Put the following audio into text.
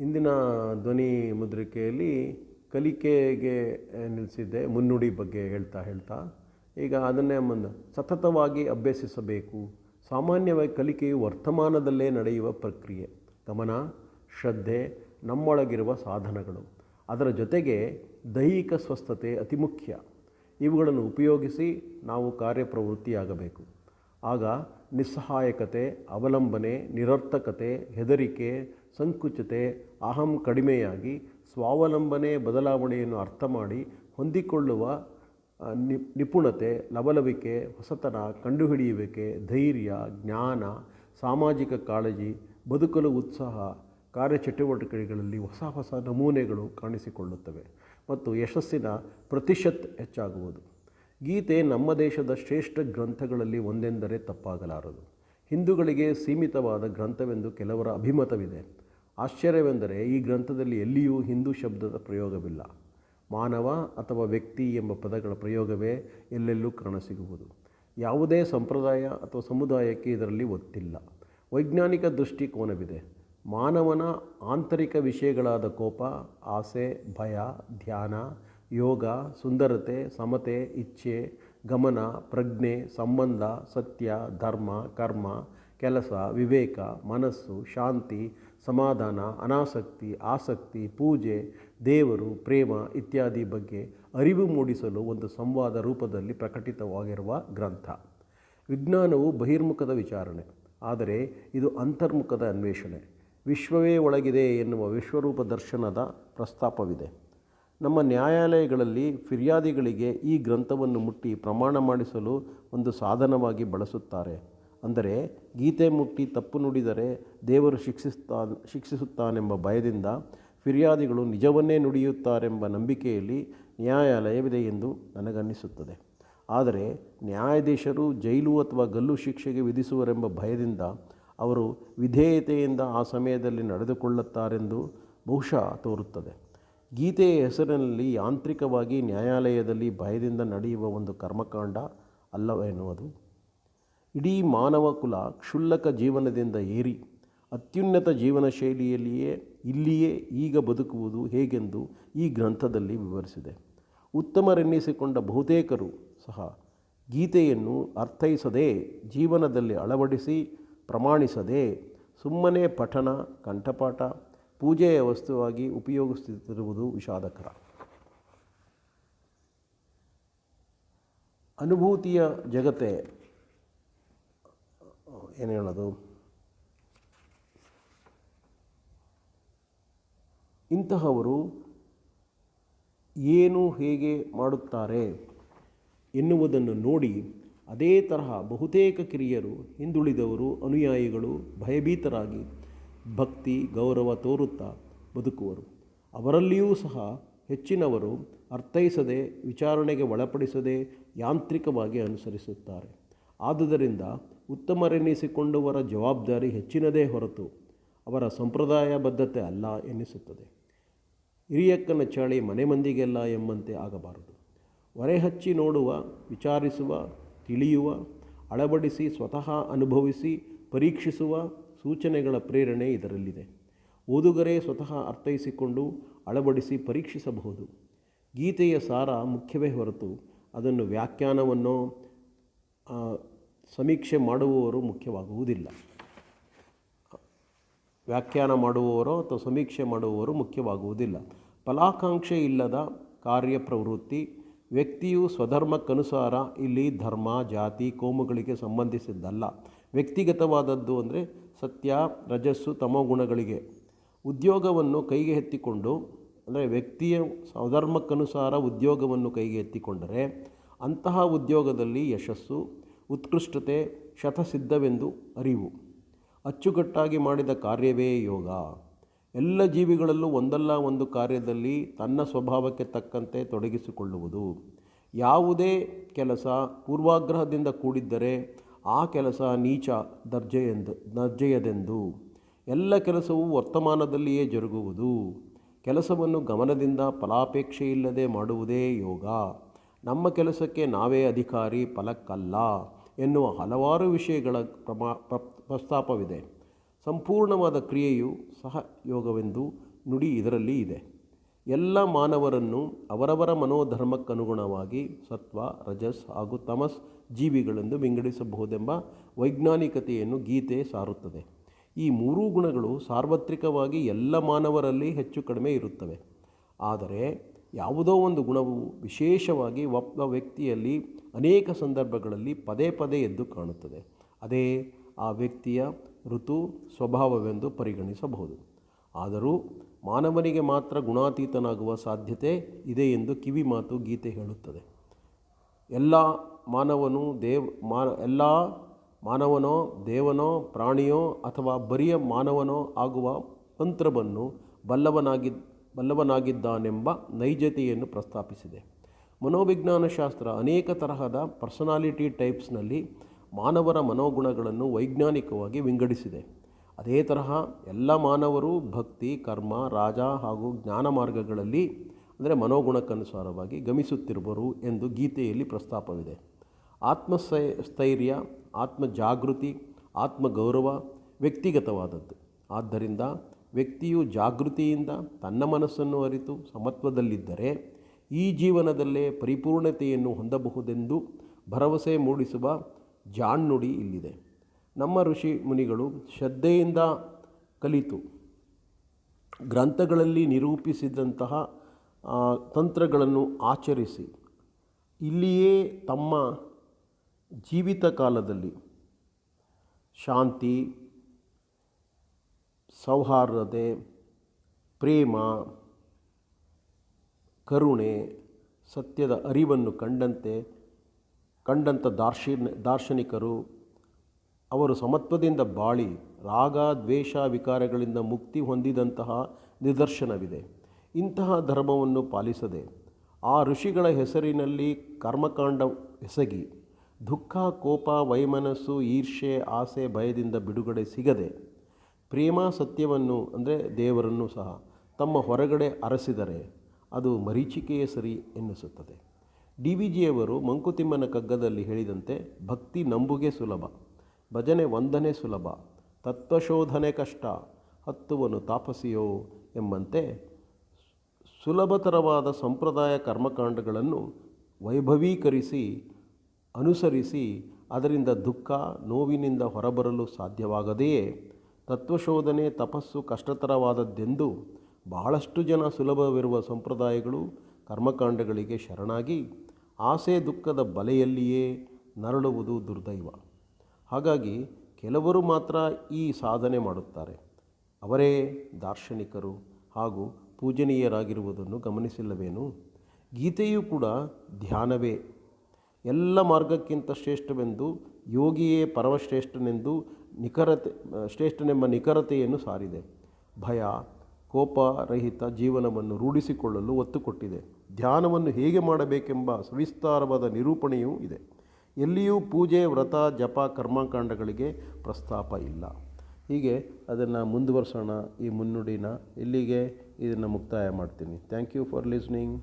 ಇಂದಿನ ಧ್ವನಿ ಮುದ್ರಿಕೆಯಲ್ಲಿ ಕಲಿಕೆಗೆ ನಿಲ್ಲಿಸಿದ್ದೆ ಮುನ್ನುಡಿ ಬಗ್ಗೆ ಹೇಳ್ತಾ ಹೇಳ್ತಾ. ಈಗ ಅದನ್ನೇ ಮುಂದೆ, ಸತತವಾಗಿ ಅಭ್ಯಸಿಸಬೇಕು. ಸಾಮಾನ್ಯವಾಗಿ ಕಲಿಕೆಯು ವರ್ತಮಾನದಲ್ಲೇ ನಡೆಯುವ ಪ್ರಕ್ರಿಯೆ. ಗಮನ, ಶ್ರದ್ಧೆ, ನಮ್ಮೊಳಗಿರುವ ಸಾಧನಗಳು. ಅದರ ಜೊತೆಗೆ ದೈಹಿಕ ಸ್ವಸ್ಥತೆ ಅತಿ ಮುಖ್ಯ. ಇವುಗಳನ್ನು ಉಪಯೋಗಿಸಿ ನಾವು ಕಾರ್ಯಪ್ರವೃತ್ತಿಯಾಗಬೇಕು. ಆಗ ನಿಸ್ಸಹಾಯಕತೆ, ಅವಲಂಬನೆ, ನಿರರ್ಥಕತೆ, ಹೆದರಿಕೆ ಸಂಕುಚಿತೆ, ಅಹಂ ಕಡಿಮೆಯಾಗಿ ಸ್ವಾವಲಂಬನೆ ಬದಲಾವಣೆಯನ್ನು ಅರ್ಥ ಮಾಡಿ ಹೊಂದಿಕೊಳ್ಳುವ ನಿ, ನಿಪುಣತೆ, ಲವಲವಿಕೆ, ಹೊಸತನ, ಕಂಡುಹಿಡಿಯುವಿಕೆ, ಧೈರ್ಯ, ಜ್ಞಾನ, ಸಾಮಾಜಿಕ ಕಾಳಜಿ, ಬದುಕಲು ಉತ್ಸಾಹ, ಕಾರ್ಯಚಟುವಟಿಕೆಗಳಲ್ಲಿ ಹೊಸ ಹೊಸ ನಮೂನೆಗಳು ಕಾಣಿಸಿಕೊಳ್ಳುತ್ತವೆ ಮತ್ತು ಯಶಸ್ಸಿನ ಪ್ರತಿಶತ್ ಹೆಚ್ಚಾಗುವುದು. ಗೀತೆ ನಮ್ಮ ದೇಶದ ಶ್ರೇಷ್ಠ ಗ್ರಂಥಗಳಲ್ಲಿ ಒಂದೆಂದರೆ ತಪ್ಪಾಗಲಾರದು. ಹಿಂದೂಗಳಿಗೆ ಸೀಮಿತವಾದ ಗ್ರಂಥವೆಂದು ಕೆಲವರ ಅಭಿಮತವಿದೆ. ಆಶ್ಚರ್ಯವೆಂದರೆ ಈ ಗ್ರಂಥದಲ್ಲಿ ಎಲ್ಲಿಯೂ ಹಿಂದೂ ಶಬ್ದದ ಪ್ರಯೋಗವಿಲ್ಲ. ಮಾನವ ಅಥವಾ ವ್ಯಕ್ತಿ ಎಂಬ ಪದಗಳ ಪ್ರಯೋಗವೇ ಎಲ್ಲೆಲ್ಲೂ ಕಾಣಸಿಗುವುದು. ಯಾವುದೇ ಸಂಪ್ರದಾಯ ಅಥವಾ ಸಮುದಾಯಕ್ಕೆ ಇದರಲ್ಲಿ ಒತ್ತಿಲ್ಲ. ವೈಜ್ಞಾನಿಕ ದೃಷ್ಟಿಕೋನವಿದೆ. ಮಾನವನ ಆಂತರಿಕ ವಿಷಯಗಳಾದ ಕೋಪ, ಆಸೆ, ಭಯ, ಧ್ಯಾನ, ಯೋಗ, ಸುಂದರತೆ, ಸಮತೆ, ಇಚ್ಛೆ, ಗಮನ, ಪ್ರಜ್ಞೆ, ಸಂಬಂಧ, ಸತ್ಯ, ಧರ್ಮ, ಕರ್ಮ, ಕೆಲಸ, ವಿವೇಕ, ಮನಸ್ಸು, ಶಾಂತಿ ಸಮಾಧಾನ, ಅನಾಸಕ್ತಿ, ಆಸಕ್ತಿ, ಪೂಜೆ, ದೇವರು, ಪ್ರೇಮ ಇತ್ಯಾದಿ ಬಗ್ಗೆ ಅರಿವು ಮೂಡಿಸಲು ಒಂದು ಸಂವಾದ ರೂಪದಲ್ಲಿ ಪ್ರಕಟಿತವಾಗಿರುವ ಗ್ರಂಥ. ವಿಜ್ಞಾನವು ಬಹಿರ್ಮುಖದ ವಿಚಾರಣೆ, ಆದರೆ ಇದು ಅಂತರ್ಮುಖದ ಅನ್ವೇಷಣೆ. ವಿಶ್ವವೇ ಒಳಗಿದೆ ಎನ್ನುವ ವಿಶ್ವರೂಪ ದರ್ಶನದ ಪ್ರಸ್ತಾಪವಿದೆ. ನಮ್ಮ ನ್ಯಾಯಾಲಯಗಳಲ್ಲಿ ಫಿರ್ಯಾದಿಗಳಿಗೆ ಈ ಗ್ರಂಥವನ್ನು ಮುಟ್ಟಿ ಪ್ರಮಾಣ ಮಾಡಿಸಲು ಒಂದು ಸಾಧನವಾಗಿ ಬಳಸುತ್ತಾರೆ. ಅಂದರೆ ಗೀತೆ ಮುಟ್ಟಿ ತಪ್ಪು ನುಡಿದರೆ ದೇವರು ಶಿಕ್ಷಿಸ್ತಾ ಶಿಕ್ಷಿಸುತ್ತಾನೆಂಬ ಭಯದಿಂದ ಫಿರ್ಯಾದಿಗಳು ನಿಜವನ್ನೇ ನುಡಿಯುತ್ತಾರೆಂಬ ನಂಬಿಕೆಯಲ್ಲಿ ನ್ಯಾಯಾಲಯವಿದೆ ಎಂದು ನನಗನ್ನಿಸುತ್ತದೆ. ಆದರೆ ನ್ಯಾಯಾಧೀಶರು ಜೈಲು ಅಥವಾ ಗಲ್ಲು ಶಿಕ್ಷೆಗೆ ವಿಧಿಸುವರೆಂಬ ಭಯದಿಂದ ಅವರು ವಿಧೇಯತೆಯಿಂದ ಆ ಸಮಯದಲ್ಲಿ ನಡೆದುಕೊಳ್ಳುತ್ತಾರೆಂದು ಬಹುಶಃ ತೋರುತ್ತದೆ. ಗೀತೆಯ ಹೆಸರಿನಲ್ಲಿ ಯಾಂತ್ರಿಕವಾಗಿ ನ್ಯಾಯಾಲಯದಲ್ಲಿ ಭಯದಿಂದ ನಡೆಯುವ ಒಂದು ಕರ್ಮಕಾಂಡ ಅಲ್ಲವೆನ್ನುವುದು. ಇಡೀ ಮಾನವ ಕುಲ ಕ್ಷುಲ್ಲಕ ಜೀವನದಿಂದ ಏರಿ ಅತ್ಯುನ್ನತ ಜೀವನ ಶೈಲಿಯಲ್ಲಿಯೇ ಇಲ್ಲಿಯೇ ಈಗ ಬದುಕುವುದು ಹೇಗೆಂದು ಈ ಗ್ರಂಥದಲ್ಲಿ ವಿವರಿಸಿದೆ. ಉತ್ತಮರೆನ್ನಿಸಿಕೊಂಡ ಬಹುತೇಕರು ಸಹ ಗೀತೆಯನ್ನು ಅರ್ಥೈಸದೆ ಜೀವನದಲ್ಲಿ ಅಳವಡಿಸಿ ಪ್ರಮಾಣಿಸದೆ ಸುಮ್ಮನೆ ಪಠನ, ಕಂಠಪಾಠ, ಪೂಜೆಯ ವಸ್ತುವಾಗಿ ಉಪಯೋಗಿಸುತ್ತಿರುವುದು ವಿಷಾದಕರ. ಅನುಭೂತಿಯ ಜಗತ್ತೇ ಏನು ಹೇಳೋದು ಇಂತಹವರು ಏನು ಹೇಗೆ ಮಾಡುತ್ತಾರೆ ಎನ್ನುವುದನ್ನು ನೋಡಿ ಅದೇ ತರಹ ಬಹುತೇಕ ಕಿರಿಯರು, ಹಿಂದುಳಿದವರು, ಅನುಯಾಯಿಗಳು ಭಯಭೀತರಾಗಿ ಭಕ್ತಿ, ಗೌರವ ತೋರುತ್ತಾ ಬದುಕುವರು. ಅವರಲ್ಲಿಯೂ ಸಹ ಹೆಚ್ಚಿನವರು ಅರ್ಥೈಸದೆ, ವಿಚಾರಣೆಗೆ ಒಳಪಡಿಸದೆ, ಯಾಂತ್ರಿಕವಾಗಿ ಅನುಸರಿಸುತ್ತಾರೆ. ಆದುದರಿಂದ ಉತ್ತಮರೆನ್ನಿಸಿಕೊಂಡವರ ಜವಾಬ್ದಾರಿ ಹೆಚ್ಚಿನದೇ ಹೊರತು ಅವರ ಸಂಪ್ರದಾಯ ಬದ್ಧತೆ ಅಲ್ಲ ಎನ್ನಿಸುತ್ತದೆ ಹಿರಿಯಕ್ಕನ ಚಾಳಿ ಮನೆ ಮಂದಿಗೆಲ್ಲ ಎಂಬಂತೆ ಆಗಬಾರದು. ಹೊರೆ ಹಚ್ಚಿ ನೋಡುವ, ವಿಚಾರಿಸುವ, ತಿಳಿಯುವ, ಅಳವಡಿಸಿ ಸ್ವತಃ ಅನುಭವಿಸಿ ಪರೀಕ್ಷಿಸುವ ಸೂಚನೆಗಳ ಪ್ರೇರಣೆ ಇದರಲ್ಲಿದೆ. ಓದುಗರೇ ಸ್ವತಃ ಅರ್ಥೈಸಿಕೊಂಡು ಅಳವಡಿಸಿ ಪರೀಕ್ಷಿಸಬಹುದು. ಗೀತೆಯ ಸಾರ ಮುಖ್ಯವೇ ಹೊರತು ಅದನ್ನು ವ್ಯಾಖ್ಯಾನವನ್ನು ಸಮೀಕ್ಷೆ ಮಾಡುವವರು ಮುಖ್ಯವಾಗುವುದಿಲ್ಲ. ವ್ಯಾಖ್ಯಾನ ಮಾಡುವವರು ಅಥವಾ ಸಮೀಕ್ಷೆ ಮಾಡುವವರು ಮುಖ್ಯವಾಗುವುದಿಲ್ಲ. ಫಲಾಕಾಂಕ್ಷೆ ಇಲ್ಲದ ಕಾರ್ಯಪ್ರವೃತ್ತಿ, ವ್ಯಕ್ತಿಯು ಸ್ವಧರ್ಮಕ್ಕನುಸಾರ ಇಲ್ಲಿ ಧರ್ಮ, ಜಾತಿ, ಕೋಮುಗಳಿಗೆ ಸಂಬಂಧಿಸಿದ್ದಲ್ಲ. ವ್ಯಕ್ತಿಗತವಾದದ್ದು ಅಂದರೆ ಸತ್ಯ, ರಜಸ್ಸು ತಮೋಗುಣಗಳಿಗೆ ಉದ್ಯೋಗವನ್ನು ಕೈಗೆ ಎತ್ತಿಕೊಂಡು, ಅಂದರೆ ವ್ಯಕ್ತಿಯ ಸ್ವಧರ್ಮಕ್ಕನುಸಾರ ಉದ್ಯೋಗವನ್ನು ಕೈಗೆ ಎತ್ತಿಕೊಂಡರೆ ಅಂತಹ ಉದ್ಯೋಗದಲ್ಲಿ ಯಶಸ್ಸು ಉತ್ಕೃಷ್ಟತೆ ಶತಸಿದ್ಧವೆಂದು ಅರಿವು. ಅಚ್ಚುಕಟ್ಟಾಗಿ ಮಾಡಿದ ಕಾರ್ಯವೇ ಯೋಗ. ಎಲ್ಲ ಜೀವಿಗಳಲ್ಲೂ ಒಂದಲ್ಲ ಒಂದು ಕಾರ್ಯದಲ್ಲಿ ತನ್ನ ಸ್ವಭಾವಕ್ಕೆ ತಕ್ಕಂತೆ ತೊಡಗಿಸಿಕೊಳ್ಳುವುದು. ಯಾವುದೇ ಕೆಲಸ ಪೂರ್ವಾಗ್ರಹದಿಂದ ಕೂಡಿದ್ದರೆ ಆ ಕೆಲಸ ನೀಚ ದರ್ಜೆಯೆಂದು, ದರ್ಜೆಯದೆಂದು. ಎಲ್ಲ ಕೆಲಸವೂ ವರ್ತಮಾನದಲ್ಲಿಯೇ ಜರುಗುವುದು. ಕೆಲಸವನ್ನು ಗಮನದಿಂದ ಫಲಾಪೇಕ್ಷೆಯಿಲ್ಲದೆ ಮಾಡುವುದೇ ಯೋಗ. ನಮ್ಮ ಕೆಲಸಕ್ಕೆ ನಾವೇ ಅಧಿಕಾರಿ ಫಲಕ್ಕಲ್ಲ ಎನ್ನುವ ಹಲವಾರು ವಿಷಯಗಳ ಪ್ರಮಾ ಪ್ರಸ್ತಾಪವಿದೆ. ಸಂಪೂರ್ಣವಾದ ಕ್ರಿಯೆಯು ಸಹ ಯೋಗವೆಂದು ನುಡಿ ಇದರಲ್ಲಿ ಇದೆ. ಎಲ್ಲ ಮಾನವರನ್ನು ಅವರವರ ಮನೋಧರ್ಮಕ್ಕನುಗುಣವಾಗಿ ಸತ್ವ, ರಜಸ್ ಹಾಗೂ ತಮಸ್ ಜೀವಿಗಳೆಂದು ವಿಂಗಡಿಸಬಹುದೆಂಬ ವೈಜ್ಞಾನಿಕತೆಯನ್ನು ಗೀತೆ ಸಾರುತ್ತದೆ. ಈ ಮೂರೂ ಗುಣಗಳು ಸಾರ್ವತ್ರಿಕವಾಗಿ ಎಲ್ಲ ಮಾನವರಲ್ಲಿ ಹೆಚ್ಚು ಕಡಿಮೆ ಇರುತ್ತವೆ. ಆದರೆ ಯಾವುದೋ ಒಂದು ಗುಣವು ವಿಶೇಷವಾಗಿ ಒಬ್ಬ ವ್ಯಕ್ತಿಯಲ್ಲಿ ಅನೇಕ ಸಂದರ್ಭಗಳಲ್ಲಿ ಪದೇ ಪದೇ ಎದ್ದು ಕಾಣುತ್ತದೆ. ಅದೇ ಆ ವ್ಯಕ್ತಿಯ ಋತು ಸ್ವಭಾವವೆಂದು ಪರಿಗಣಿಸಬಹುದು. ಆದರೂ ಮಾನವನಿಗೆ ಮಾತ್ರ ಗುಣಾತೀತನಾಗುವ ಸಾಧ್ಯತೆ ಇದೆ ಎಂದು ಕಿವಿ ಮಾತು ಗೀತೆ ಹೇಳುತ್ತದೆ. ಎಲ್ಲ ಮಾನವನು ದೇವ್, ಮಾ, ಎಲ್ಲ ಮಾನವನೋ, ದೇವನೋ, ಪ್ರಾಣಿಯೋ ಅಥವಾ ಬರಿಯ ಮಾನವನೋ ಆಗುವ ತಂತ್ರವನ್ನು ಬಲ್ಲವನಾಗಿ ಬಲ್ಲವನಾಗಿದ್ದಾನೆಂಬ ನೈಜತೆಯನ್ನು ಪ್ರಸ್ತಾಪಿಸಿದೆ. ಮನೋವಿಜ್ಞಾನ ಶಾಸ್ತ್ರ ಅನೇಕ ತರಹದ ಪರ್ಸನಾಲಿಟಿ ಟೈಪ್ಸ್ನಲ್ಲಿ ಮಾನವರ ಮನೋಗುಣಗಳನ್ನು ವೈಜ್ಞಾನಿಕವಾಗಿ ವಿಂಗಡಿಸಿದೆ. ಅದೇ ತರಹ ಎಲ್ಲ ಮಾನವರು ಭಕ್ತಿ, ಕರ್ಮ, ರಾಜ ಹಾಗೂ ಜ್ಞಾನ ಮಾರ್ಗಗಳಲ್ಲಿ ಅಂದರೆ ಮನೋಗುಣಕ್ಕನುಸಾರವಾಗಿ ಗಮಿಸುತ್ತಿರುವರು ಎಂದು ಗೀತೆಯಲ್ಲಿ ಪ್ರಸ್ತಾಪವಿದೆ. ಆತ್ಮಸ್ಥೈ ಸ್ಥೈರ್ಯ ಆತ್ಮ ಜಾಗೃತಿ ಆತ್ಮಗೌರವ ವ್ಯಕ್ತಿಗತವಾದದ್ದು. ಆದ್ದರಿಂದ ವ್ಯಕ್ತಿಯು ಜಾಗೃತಿಯಿಂದ ತನ್ನ ಮನಸ್ಸನ್ನು ಅರಿತು ಸಮತ್ವದಲ್ಲಿದ್ದರೆ ಈ ಜೀವನದಲ್ಲೇ ಪರಿಪೂರ್ಣತೆಯನ್ನು ಹೊಂದಬಹುದೆಂದು ಭರವಸೆ ಮೂಡಿಸುವ ಜಾಣ್ನುಡಿ ಇಲ್ಲಿದೆ. ನಮ್ಮ ಋಷಿ ಮುನಿಗಳು ಶ್ರದ್ಧೆಯಿಂದ ಕಲಿತು ಗ್ರಂಥಗಳಲ್ಲಿ ನಿರೂಪಿಸಿದಂತಹ ತಂತ್ರಗಳನ್ನು ಆಚರಿಸಿ ಇಲ್ಲಿಯೇ ತಮ್ಮ ಜೀವಿತ ಕಾಲದಲ್ಲಿ ಶಾಂತಿ ಸೌಹಾರ್ದತೆ, ಪ್ರೇಮ, ಕರುಣೆ, ಸತ್ಯದ ಅರಿವನ್ನು ಕಂಡಂತೆ ಕಂಡಂಥ ದಾರ್ಶಿನ್, ದಾರ್ಶನಿಕರು, ಅವರು ಸಮತ್ವದಿಂದ ಬಾಳಿ ರಾಗ, ದ್ವೇಷ, ವಿಕಾರಗಳಿಂದ ಮುಕ್ತಿ ಹೊಂದಿದಂತಹ ನಿದರ್ಶನವಿದೆ. ಇಂತಹ ಧರ್ಮವನ್ನು ಪಾಲಿಸದೆ ಆ ಋಷಿಗಳ ಹೆಸರಿನಲ್ಲಿ ಕರ್ಮಕಾಂಡ ಎಸಗಿ, ದುಃಖ, ಕೋಪ, ವೈಮನಸ್ಸು ಈರ್ಷೆ ಆಸೆ, ಭಯದಿಂದ ಬಿಡುಗಡೆ ಸಿಗದೆ ಪ್ರೇಮ ಸತ್ಯವನ್ನು, ಅಂದರೆ ದೇವರನ್ನು ಸಹ ತಮ್ಮ ಹೊರಗಡೆ ಅರಸಿದರೆ ಅದು ಮರೀಚಿಕೆಯೇ ಸರಿ ಎನ್ನಿಸುತ್ತದೆ. ಡಿ ವಿ ಜಿಯವರು ಮಂಕುತಿಮ್ಮನ ಕಗ್ಗದಲ್ಲಿ ಹೇಳಿದಂತೆ, ಭಕ್ತಿ ನಂಬುಗೆ ಸುಲಭ, ಭಜನೆ ವಂದನೆ ಸುಲಭ, ತತ್ವಶೋಧನೆ ಕಷ್ಟ, ಹತ್ತುವನು ತಾಪಸಿಯೋ ಎಂಬಂತೆ ಸುಲಭತರವಾದ ಸಂಪ್ರದಾಯ ಕರ್ಮಕಾಂಡಗಳನ್ನು ವೈಭವೀಕರಿಸಿ, ಅನುಸರಿಸಿ, ಅದರಿಂದ ದುಃಖ ನೋವಿನಿಂದ ಹೊರಬರಲು ಸಾಧ್ಯವಾಗದೆಯೇ? ತತ್ವಶೋಧನೆ ತಪಸ್ಸು ಕಷ್ಟತರವಾದದ್ದೆಂದು ಬಹಳಷ್ಟು ಜನ ಸುಲಭವಿರುವ ಸಂಪ್ರದಾಯಗಳು ಕರ್ಮಕಾಂಡಗಳಿಗೆ ಶರಣಾಗಿ ಆಸೆ ದುಃಖದ ಬಲೆಯಲ್ಲಿಯೇ ನರಳುವುದು ದುರ್ದೈವ. ಹಾಗಾಗಿ ಕೆಲವರು ಮಾತ್ರ ಈ ಸಾಧನೆ ಮಾಡುತ್ತಾರೆ. ಅವರೇ ದಾರ್ಶನಿಕರು ಹಾಗೂ ಪೂಜನೀಯರಾಗಿರುವುದನ್ನು ಗಮನಿಸಿಲ್ಲವೇನು? ಗೀತೆಯೂ ಕೂಡ ಧ್ಯಾನವೇ. ಎಲ್ಲ ಮಾರ್ಗಕ್ಕಿಂತ ಶ್ರೇಷ್ಠವೆಂದು ಯೋಗಿಯೇ ಪರಮಶ್ರೇಷ್ಠನೆಂದು ನಿಖರತೆ, ಶ್ರೇಷ್ಠನೆಂಬ ನಿಖರತೆಯನ್ನು ಸಾರಿದೆ. ಭಯ ಕೋಪರಹಿತ ಜೀವನವನ್ನು ರೂಢಿಸಿಕೊಳ್ಳಲು ಒತ್ತು ಕೊಟ್ಟಿದೆ ಧ್ಯಾನವನ್ನು ಹೇಗೆ ಮಾಡಬೇಕೆಂಬ ಸವಿಸ್ತಾರವಾದ ನಿರೂಪಣೆಯೂ ಇದೆ. ಎಲ್ಲಿಯೂ ಪೂಜೆ, ವ್ರತ, ಜಪ, ಕರ್ಮಕಾಂಡಗಳಿಗೆ ಪ್ರಸ್ತಾಪ ಇಲ್ಲ. ಹೀಗೆ ಅದನ್ನು ಮುಂದುವರ್ಸೋಣ ಈ ಮುನ್ನುಡಿನ. ಇಲ್ಲಿಗೆ ಇದನ್ನು ಮುಕ್ತಾಯ ಮಾಡ್ತೀನಿ. Thank you for listening